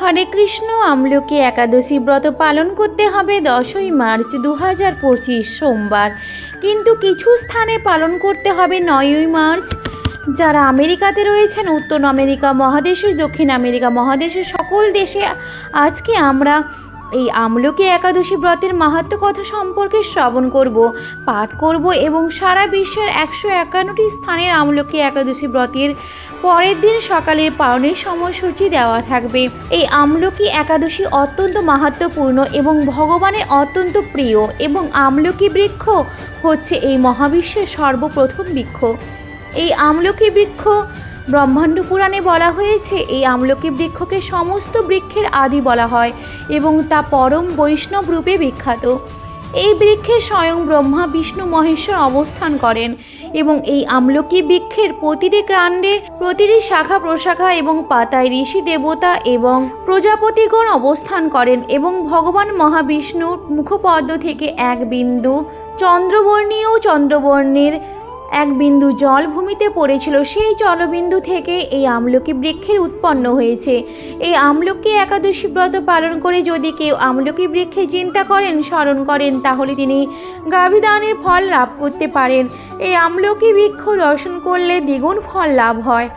হরে কৃষ্ণ, আমলকে একাদশী ব্রত পালন করতে হবে দশই মার্চ দু হাজার পঁচিশ সোমবার। কিন্তু কিছু স্থানে পালন করতে হবে নয়ই মার্চ। যারা আমেরিকাতে রয়েছেন, উত্তর আমেরিকা মহাদেশের দক্ষিণ আমেরিকা মহাদেশের সকল দেশে আজকে আমরা এই আমলকি একাদশী ব্রতের মাহাত্ম্য কথা সম্পর্কে শ্রবণ করব, পাঠ করব এবং সারা বিশ্বের একশো একান্নটি স্থানের আমলকি একাদশী ব্রতের পরের দিন সকালের পালনের সময়সূচি দেওয়া থাকবে। এই আমলকি একাদশী অত্যন্ত মাহাত্ম্যপূর্ণ এবং ভগবানের অত্যন্ত প্রিয় এবং আমলকি বৃক্ষ হচ্ছে এই মহাবিশ্বের সর্বপ্রথম বৃক্ষ। এই আমলকি বৃক্ষ ব্রহ্মাণ্ড পুরাণে বলা হয়েছে, এই আমলকি বৃক্ষকে সমস্ত বৃক্ষের আদি বলা হয় এবং তা পরম বৈষ্ণব রূপে বিখ্যাত। এই বৃক্ষে স্বয়ং ব্রহ্মা, বিষ্ণু, মহেশ্বর অবস্থান করেন এবং এই আমলকি বৃক্ষের প্রতিটি কাণ্ডে প্রতিটি শাখা প্রশাখা এবং পাতায় ঋষি দেবতা এবং প্রজাপতিগণ অবস্থান করেন এবং ভগবান মহাবিষ্ণুর মুখপদ্ম থেকে এক বিন্দু চন্দ্রবর্ণীয় চন্দ্রবর্ণের এক বিন্দু জল ভূমিতে পড়েছিল, সেই জলবিন্দু থেকে এই আমলকি বৃক্ষের উৎপন্ন হয়েছে। এই আমলকি একাদশী ব্রত পালন করে যদি কেউ আমলকি বৃক্ষে চিন্তা করেন, স্মরণ করেন, তাহলে তিনি গাভিদানের ফল লাভ করতে পারেন। এই আমলকি বৃক্ষ দর্শন করলে দ্বিগুণ ফল লাভ হয়।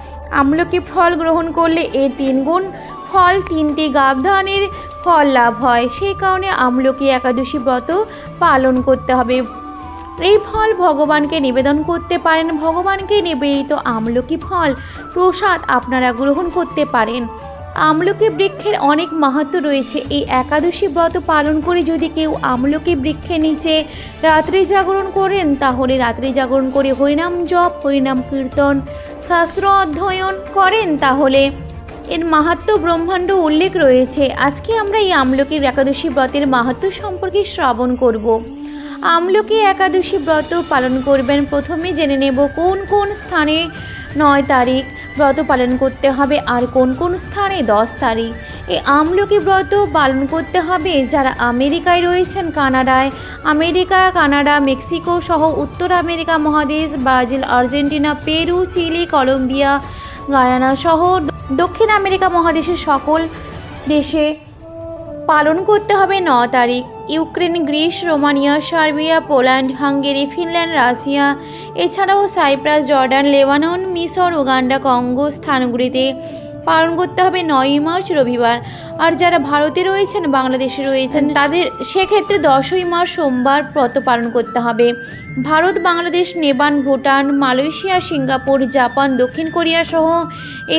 আমলকি ফল গ্রহণ করলে এর তিনগুণ ফল, তিনটি গাবধানের ফল লাভ হয়। সেই কারণে আমলকি একাদশী ব্রত পালন করতে হবে। এই ফল ভগবানকে নিবেদন করতে পারেন। ভগবানকে নিবেদিত আমলকি ফল প্রসাদ আপনারা গ্রহণ করতে পারেন। আমলকি বৃক্ষের অনেক মাহাত্ম রয়েছে। এই একাদশী ব্রত পালন করে যদি কেউ আমলকি বৃক্ষের নিচে রাত্রি জাগরণ করেন, তাহলে রাত্রি জাগরণ করে হরিনাম জপ, হরিনাম কীর্তন, শাস্ত্র অধ্যয়ন করেন, তাহলে এর মাহাত্ম ব্রহ্মাণ্ড উল্লেখ রয়েছে। আজকে আমরা এই আমলকির একাদশী ব্রতের মাহাত্ম সম্পর্কে শ্রবণ করব। আমলকি একাদশী ব্রত পালন করবেন। প্রথমে জেনে নেব কোন কোন স্থানে নয় তারিখ ব্রত পালন করতে হবে আর কোন কোন স্থানে দশ তারিখ। এই আমলকি ব্রত পালন করতে হবে যারা আমেরিকায় রয়েছেন, কানাডায়। আমেরিকা, কানাডা, মেক্সিকো সহ উত্তর আমেরিকা মহাদেশ, Brazil, Argentina, Peru, Chile, Colombia, Guyana সহ দক্ষিণ আমেরিকা মহাদেশের সকল দেশে পালন করতে হবে ন তারিখ। Ukraine, Greece, Romania, Serbia, Poland, Hungary, Finland, Russia, এছাড়াও সাইপ্রাস, জর্ডান, লেবানন মিশর উগান্ডা, কঙ্গো স্থানগুলিতে পালন করতে হবে নয়ই মার্চ, রবিবার। আর যারা ভারতে রয়েছেন, বাংলাদেশে রয়েছেন, তাদের সেক্ষেত্রে দশই মার্চ সোমবার ব্রত পালন করতে হবে। Bharat, Bangladesh, Nepal, Bhutan, Malaysia, Singapore, Japan, দক্ষিণ কোরিয়া সহ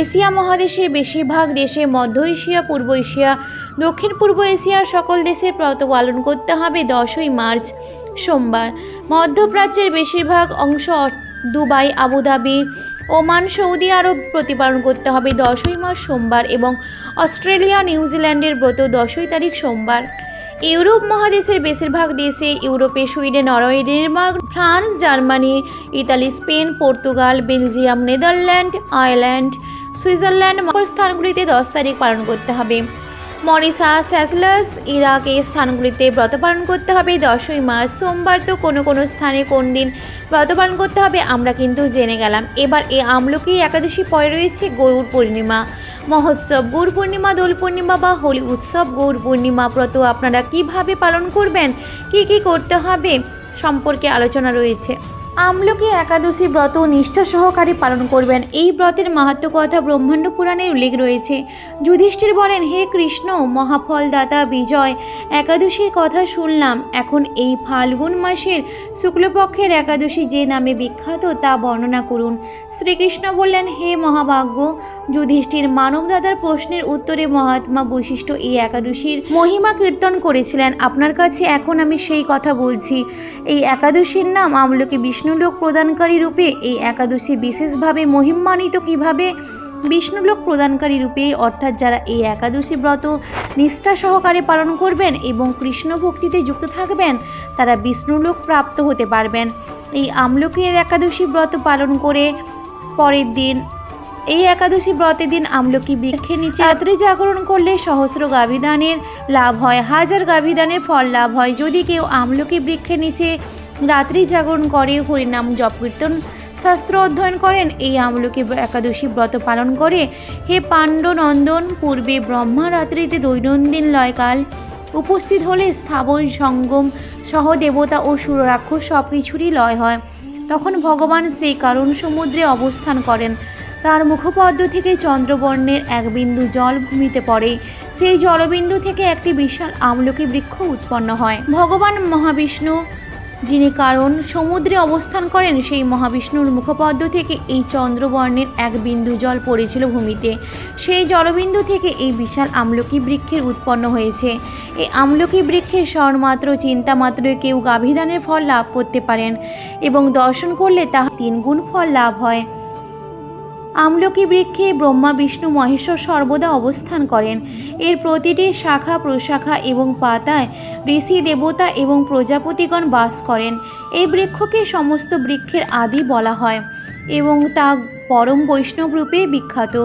এশিয়া মহাদেশের বেশিরভাগ দেশে মধ্য এশিয়া, পূর্ব এশিয়া, দক্ষিণ পূর্ব এশিয়ার সকল দেশে ব্রত পালন করতে হবে দশই মার্চ সোমবার। মধ্যপ্রাচ্যের বেশিরভাগ অংশ Dubai, Abu Dhabi Oman, Saudi Arab প্রতিপালন করতে হবে দশই মাস সোমবার এবং অস্ট্রেলিয়া নিউজিল্যান্ডের ব্রত দশই তারিখ সোমবার। ইউরোপ মহাদেশের বেশিরভাগ দেশে ইউরোপে Sweden, Norway, Denmark, France, Germany, Italy, Spain, Portugal, Belgium, Netherland, Ireland, Switzerland মকর স্থানগুলিতে দশ তারিখ পালন করতে হবে। মরিশাস স্যাসলাস ইরাক এই স্থানগুলিতে ব্রত পালন করতে হবে। দশই মার্চ, সোমবার তো কোনো কোনো স্থানে কোন দিন ব্রত পালন করতে হবে, আমরা কিন্তু জেনে গেলাম। এবার এই আমলকি একাদশী পরে রয়েছে গৌর পূর্ণিমা। মহোৎসব, গৌর পূর্ণিমা, দোল পূর্ণিমা বা হোলি উৎসব, গৌর পূর্ণিমা ব্রত আপনারা কীভাবে পালন করবেন, কি কি করতে হবে সম্পর্কে আলোচনা রয়েছে। আমলকি একাদশী ব্রত নিষ্ঠা সহকারে পালন করবেন। এই ব্রতের মাহাত্ম কথা ব্রহ্মাণ্ড পুরাণে উল্লেখ রয়েছে। যুধিষ্ঠির বলেন, হে কৃষ্ণ, মহাফলদাতা বিজয়, একাদশীর কথা শুনলাম। এখন এই ফাল্গুন মাসের শুক্লপক্ষের একাদশী যে নামে বিখ্যাত তা বর্ণনা করুন। শ্রীকৃষ্ণ বললেন, হে মহাভাগ্য, যুধিষ্ঠির মানবদাদার প্রশ্নের উত্তরে মহাত্মা বৈশিষ্ট্য এই একাদশীর মহিমা কীর্তন করেছিলেন। আপনার কাছে এখন আমি সেই কথা বলছি। এই একাদশীর নাম আমলকি বিষ্ণুলোক প্রদানকারী রূপে এই একাদশী বিশেষভাবে মহিমান্বিত কীভাবে? বিষ্ণুলোক প্রদানকারী রূপে, অর্থাৎ যারা এই একাদশী ব্রত নিষ্ঠা সহকারে পালন করবেন এবং কৃষ্ণ ভক্তিতে যুক্ত থাকবেন, তারা বিষ্ণুলোক প্রাপ্ত হতে পারবেন। এই আমলকি একাদশী ব্রত পালন করে পরের দিন, এই একাদশী ব্রতের দিন আমলকি বৃক্ষে নিচে রাত্রি জাগরণ করলে সহস্র গাভিদানের লাভ হয়, হাজার গাভিদানের ফল লাভ হয়। যদি কেউ আমলকি বৃক্ষের নিচে রাত্রি জাগরণ করে, হরিনাম জপ কীর্তন, শাস্ত্র অধ্যয়ন করেন। এই আমলকি একাদশী ব্রত পালন করে। হে পাণ্ডনন্দন, পূর্বে ব্রহ্মা রাত্রিতে দৈনন্দিন লয়কাল, উপস্থিত হলে স্থাবর সঙ্গম সহ দেবতা ও সুররাক্ষস সব কিছুরই লয় হয়। তখন ভগবান সেই কারণ সমুদ্রে অবস্থান করেন। তার মুখপদ্ম থেকে চন্দ্রবর্ণের এক বিন্দু জল ভূমিতে পড়ে। সেই জলবিন্দু থেকে একটি বিশাল আমলকি বৃক্ষ উৎপন্ন হয়। ভগবান মহাবিষ্ণু যিনি কারণ সমুদ্রে অবস্থান করেন, সেই মহাবিষ্ণুর মুখপদ্ম থেকে এই চন্দ্রবর্ণের এক বিন্দু জল পড়েছিল ভূমিতে। সেই জলবিন্দু থেকে এই বিশাল আমলকি বৃক্ষের উৎপন্ন হয়েছে। এই আমলকি বৃক্ষের স্বরমাত্র চিন্তামাত্র কেউ গাভিদানের ফল লাভ করতে পারেন এবং দর্শন করলে তা তিনগুণ ফল লাভ হয়। আমলকি বৃক্ষে ব্রহ্মা, বিষ্ণু, মহেশ্বর সর্বদা অবস্থান করেন। এর প্রতিটি শাখা, প্রশাখা এবং পাতায় ঋষি দেবতা এবং প্রজাপতিগণ বাস করেন। এই বৃক্ষকে সমস্ত বৃক্ষের আদি বলা হয় এবং তা পরম বৈষ্ণব রূপে বিখ্যাত।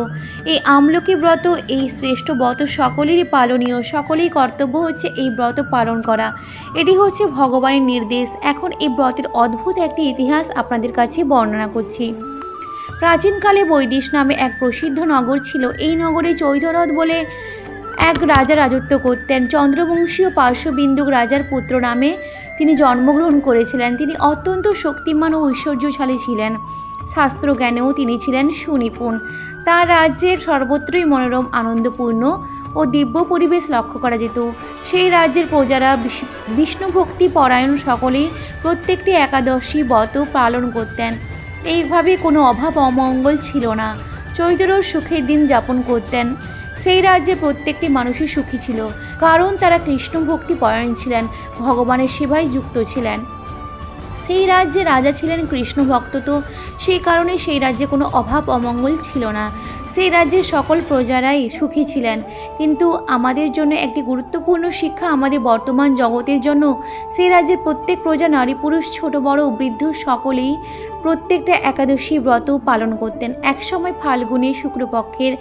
এই আমলকি ব্রত এই শ্রেষ্ঠ ব্রত সকলেরই পালনীয়, সকলেই কর্তব্য হচ্ছে এই ব্রত পালন করা। এটি হচ্ছে ভগবানের নির্দেশ। এখন এই ব্রতের অদ্ভুত একটি ইতিহাস আপনাদের কাছে বর্ণনা করছি। প্রাচীনকালে বৈদিশ নামে এক প্রসিদ্ধ নগর ছিল। এই নগরে চৈধরথ বলে এক রাজা রাজত্ব করতেন। চন্দ্রবংশীয় পার্শ্ববিন্দুক রাজার পুত্র নামে তিনি জন্মগ্রহণ করেছিলেন। তিনি অত্যন্ত শক্তিমান ও ঐশ্বর্যশালী ছিলেন। শাস্ত্রজ্ঞানেও তিনি ছিলেন সুনিপুণ। তার রাজ্যের সর্বত্রই মনোরম, আনন্দপূর্ণ ও দিব্য পরিবেশ লক্ষ্য করা যেত। সেই রাজ্যের প্রজারা বিষ- বিষ্ণু ভক্তি পরায়ণ সকলেই প্রত্যেকটি একাদশী ব্রত পালন করতেন। এইভাবে কোনো অভাব অমঙ্গল ছিল না। চৈতরও সুখের দিন যাপন করতেন। সেই রাজ্যে প্রত্যেকটি মানুষই সুখী ছিল। কারণ তারা কৃষ্ণ ভক্তি পরায়ণ ছিলেন, ভগবানের সেবায় যুক্ত ছিলেন। সেই রাজ্যে রাজা ছিলেন কৃষ্ণ ভক্ত তো, সেই কারণে সেই রাজ্যে কোনো অভাব অমঙ্গল ছিল না। সেই রাজ্যের সকল প্রজারাই সুখী ছিলেন। কিন্তু আমাদের জন্য একটি গুরুত্বপূর্ণ শিক্ষা আমাদের বর্তমান জগতের জন্য, সেই রাজ্যের প্রত্যেক প্রজা, নারী, পুরুষ, ছোট, বড়, বৃদ্ধ সকলেই প্রত্যেকটা একাদশী ব্রত পালন করতেন। একসময় ফাল্গুনে শুক্রপক্ষের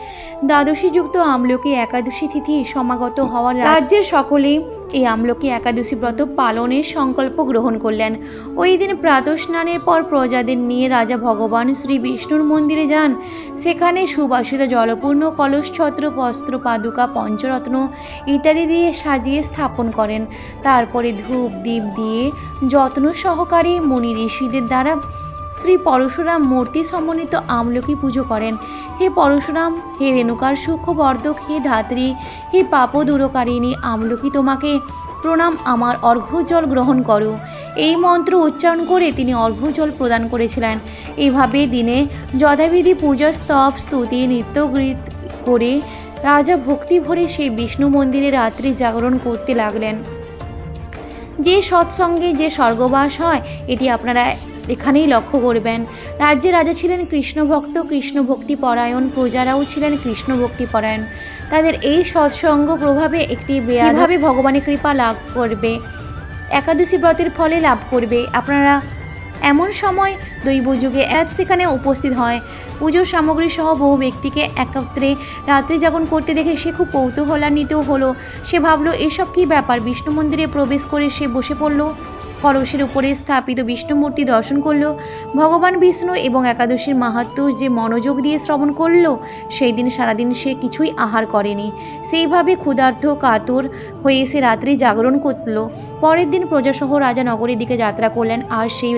দ্বাদশীযুক্ত আমলকি একাদশী তিথি সমাগত হওয়ার রাজ্যের সকলেই এই আমলকি একাদশী ব্রত পালনের সংকল্প গ্রহণ করলেন। ওই দিন প্রাতঃস্নানের পর প্রজাদের নিয়ে রাজা ভগবান শ্রী বিষ্ণুর মন্দিরে যান। সেখানে সুবাসিত জলপূর্ণ কলস ছত্র বস্ত্র, পাদুকা, পঞ্চরত্ন ইত্যাদি দিয়ে সাজিয়ে স্থাপন করেন। তারপরে ধূপ দ্বীপ দিয়ে যত্ন সহকারে মুনি ঋষিদের দ্বারা শ্রী পরশুরাম মূর্তি সমন্বিত আমলকি পুজো করেন। হে পরশুরাম, হে রেণুকার সূক্ষ্মবর্ধক, হে ধাত্রী, হে পাপ দূরকারিণী আমলকি তোমাকে প্রণাম, আমার অর্ঘ্যজল গ্রহণ করো। এই মন্ত্র উচ্চারণ করে তিনি অর্ঘ্যজল প্রদান করেছিলেন। এইভাবে দিনে যথাবিধি পূজা স্তব, স্তুতি, নৃত্যগীত করে রাজা ভক্তি ভরে সেই বিষ্ণু মন্দিরে রাত্রি জাগরণ করতে লাগলেন। যে সৎসঙ্গে যে স্বর্গবাস হয়, এটি আপনারা এখানেই লক্ষ্য করবেন। রাজ্যে রাজা ছিলেন কৃষ্ণ ভক্ত কৃষ্ণ ভক্তি পরায়ণ প্রজারাও ছিলেন কৃষ্ণ ভক্তি পরায়ণ তাদের এই সৎসঙ্গ প্রভাবে একটি বেয়াভাবে ভগবানের কৃপা লাভ করবে? একাদশী ব্রতের ফলে লাভ করবে। আপনারা এমন সময় দৈব যুগে এক সেখানে উপস্থিত হয়। পুজোর সামগ্রী সহ বহু ব্যক্তিকে একত্রে রাত্রে যাপন করতে দেখে সে খুব কৌতূহলান্বিত হলো। সে ভাবলো, এসব কি ব্যাপার? বিষ্ণু মন্দিরে প্রবেশ করে সে বসে পড়ল। কলসের উপরে স্থাপিত বিষ্ণুমূর্তি দর্শন করল। ভগবান বিষ্ণু এবং একাদশীর মাহাত্ম যে মনোযোগ দিয়ে শ্রবণ করল সেই দিন সারাদিন সে কিছুই আহার করেনি। সেইভাবে ক্ষুধার্ত কাতর হয়ে সে রাত্রি জাগরণ করল। পরের দিন প্রজাসহ রাজা নগরের দিকে যাত্রা করলেন আর সেই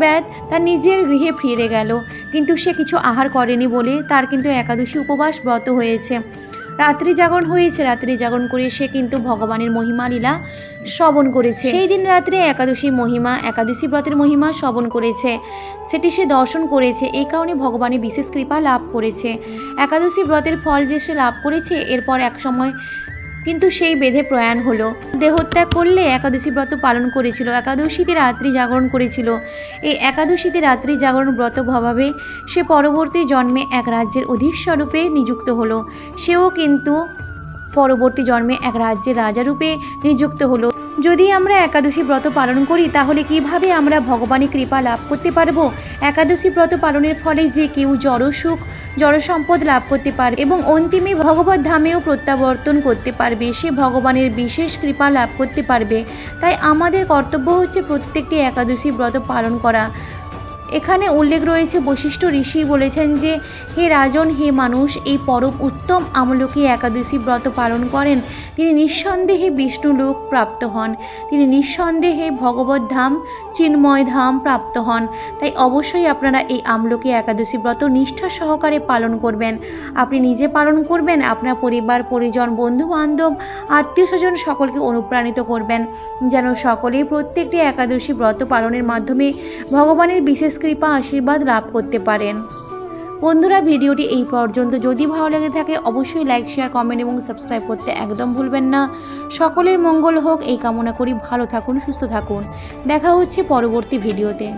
ব্যাত তার নিজের গৃহে ফিরে গেল। কিন্তু সে কিছু আহার করেনি বলে তার কিন্তু একাদশী উপবাস ব্রত হয়েছে। রাত্রি জাগরণ হয়েছে, রাত্রি জাগরণ করে সে কিন্তু ভগবানের মহিমা লীলা শ্রবণ করেছে। সেই দিন রাত্রে একাদশী মহিমা, একাদশী ব্রতের মহিমা শ্রবণ করেছে। সেটি সে দর্শন করেছে, এই কারণে ভগবানের বিশেষ কৃপা লাভ করেছে। একাদশী ব্রতের ফল যে সে লাভ করেছে, এরপর এক সময় কিন্তু সেই বেঁধে প্রয়াণ হলো। দেহত্যাগ করলে একাদশী ব্রত পালন করেছিল। একাদশীতে রাত্রি জাগরণ করেছিল। এই একাদশীতে রাত্রি জাগরণ ব্রত ভাবে সে পরবর্তী জন্মে এক রাজ্যের অধীশ্বরূপে নিযুক্ত হলো। সেও কিন্তু পরবর্তী জন্মে এক রাজ্যের রাজারূপে নিযুক্ত হলো। যদি আমরা একাদশী ব্রত পালন করি, তাহলে কীভাবে আমরা ভগবানের কৃপা লাভ করতে পারব? একাদশী ব্রত পালনের ফলে যে কেউ জড়সুখ জড়সম্পদ জড় সম্পদ লাভ করতে পারে এবং অন্তিমে ভগবত ধামেও প্রত্যাবর্তন করতে পারবে। সে ভগবানের বিশেষ কৃপা লাভ করতে পারবে। তাই আমাদের কর্তব্য হচ্ছে প্রত্যেকটি একাদশী ব্রত পালন করা। এখানে উল্লেখ রয়েছে বৈশিষ্ট্য ঋষি বলেছেন যে, হে রাজন, হে মানুষ, এই পরম উত্তম আমলকি একাদশী ব্রত পালন করেন। তিনি নিঃসন্দেহে বিষ্ণু লোক প্রাপ্ত হন। তিনি নিঃসন্দেহে ভগবত ধাম, চিন্ময় ধাম প্রাপ্ত হন। তাই অবশ্যই আপনারা এই আমলকি একাদশী ব্রত নিষ্ঠা সহকারে পালন করবেন। আপনি নিজে পালন করবেন, আপনার পরিবার, পরিজন বন্ধু বান্ধব আত্মীয় স্বজন সকলকে অনুপ্রাণিত করবেন। যেন সকলেই প্রত্যেকটি একাদশী ব্রত পালনের মাধ্যমে ভগবানের বিশেষ কৃপা আশীর্বাদ লাভ করতে পারেন। বন্ধুরা, ভিডিওটি এই পর্যন্ত। যদি ভালো লেগে থাকে, অবশ্যই লাইক শেয়ার কমেন্ট এবং সাবস্ক্রাইব করতে একদম ভুলবেন না। সকলের মঙ্গল হোক, এই কামনা করি। ভালো থাকুন, সুস্থ থাকুন। দেখা হচ্ছে পরবর্তী ভিডিওতে।